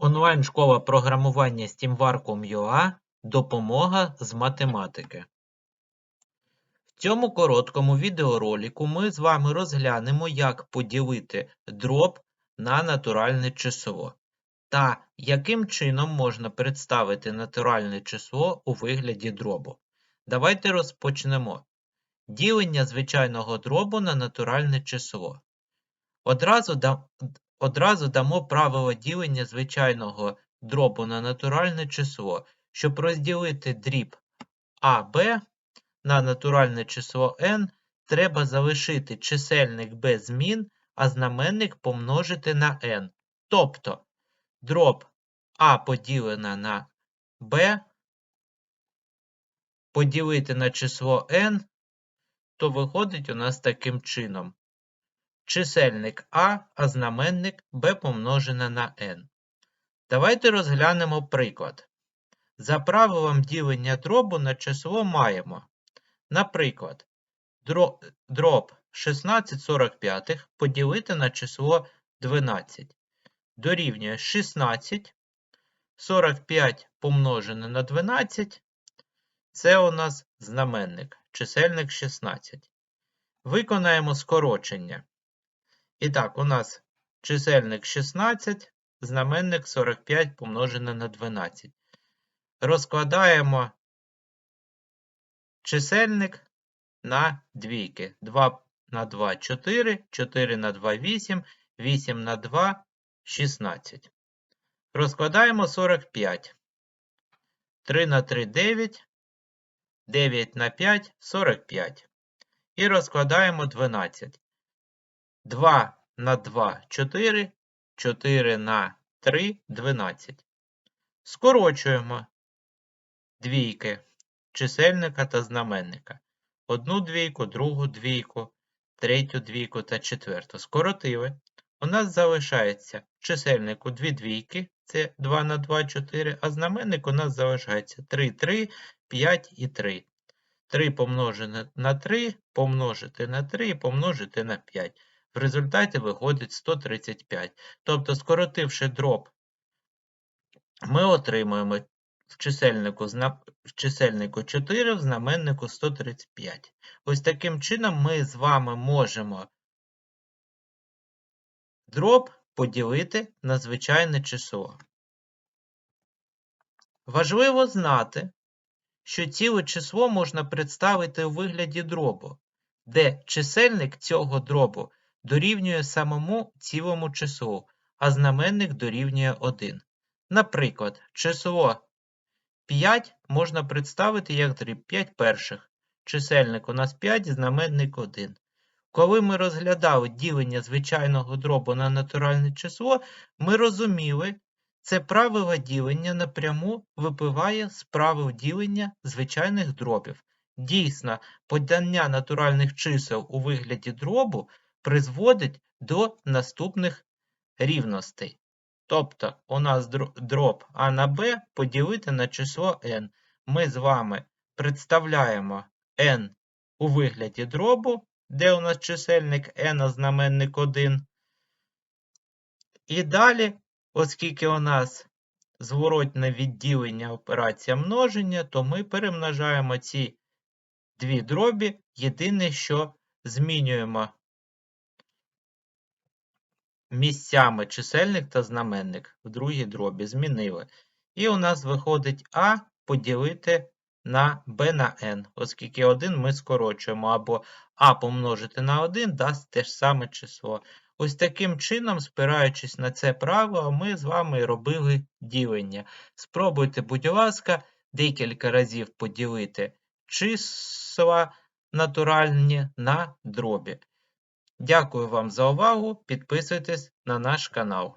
Онлайн-школа програмування SteamVacuum.ua Допомога з математики. В цьому короткому відеоролику ми з вами розглянемо, як поділити дроб на натуральне число та яким чином можна представити натуральне число у вигляді дробу. Давайте розпочнемо. Ділення звичайного дробу на натуральне число. Одразу, одразу дамо правило ділення звичайного дробу на натуральне число, щоб розділити дріб АБ на натуральне число n, треба залишити чисельник без змін, а знаменник помножити на n. Тобто дроб А поділене на b поділити на число n, то виходить у нас таким чином. Чисельник А, а знаменник b помножене на n. Давайте розглянемо приклад. За правилом ділення дробу на число маємо. Наприклад, дро- дроб 1645 поділити на число 12. Дорівнює 16. 45 помножене на 12. Це у нас знаменник, чисельник 16. Виконаємо скорочення. І так, у нас чисельник 16, знаменник 45 помножене на 12. Розкладаємо чисельник на двійки. 2 на 2 – 4, 4 на 2 – 8, 8 на 2 – 16. Розкладаємо 45. 3 на 3 – 9, 9 на 5 – 45. І розкладаємо 12. 2 на 2 – 4, 4 на 3 – 12. Скорочуємо двійки чисельника та знаменника. Одну двійку, другу двійку, третю двійку та четверту. Скоротили. У нас залишається чисельнику дві двійки, це 2 на 2, 4, а знаменник у нас залишається 3, 3, 5 і 3. 3 помножене на 3, помножити на 3 і помножити на 5. В результаті виходить 135. Тобто, скоротивши дроб, ми отримуємо в чисельнику, в чисельнику 4, в знаменнику 135. Ось таким чином ми з вами можемо дроб поділити на звичайне число. Важливо знати, що ціле число можна представити у вигляді дробу, де чисельник цього дробу дорівнює самому цілому числу, а знаменник дорівнює 1. Наприклад, число 5 можна представити як дріб 5 перших. Чисельник у нас 5, знаменник 1. Коли ми розглядали ділення звичайного дробу на натуральне число, ми розуміли, це правило ділення напряму випливає з правил ділення звичайних дробів. Дійсно, подання натуральних чисел у вигляді дробу призводить до наступних рівностей. Тобто у нас дроб А на Б поділити на число n. Ми з вами представляємо n у вигляді дробу, де у нас чисельник n, знаменник 1. І далі, оскільки у нас зворотне відділення операція множення, то ми перемножаємо ці дві дробі. Єдине, що змінюємо місцями чисельник та знаменник в другій дробі змінили. І у нас виходить А поділити на b на n, оскільки 1 ми скорочуємо, або А помножити на 1 дасть те ж саме число. Ось таким чином, спираючись на це правило, ми з вами робили ділення. Спробуйте, будь ласка, декілька разів поділити числа натуральні на дробі. Дякую вам за увагу. Підписуйтесь на наш канал.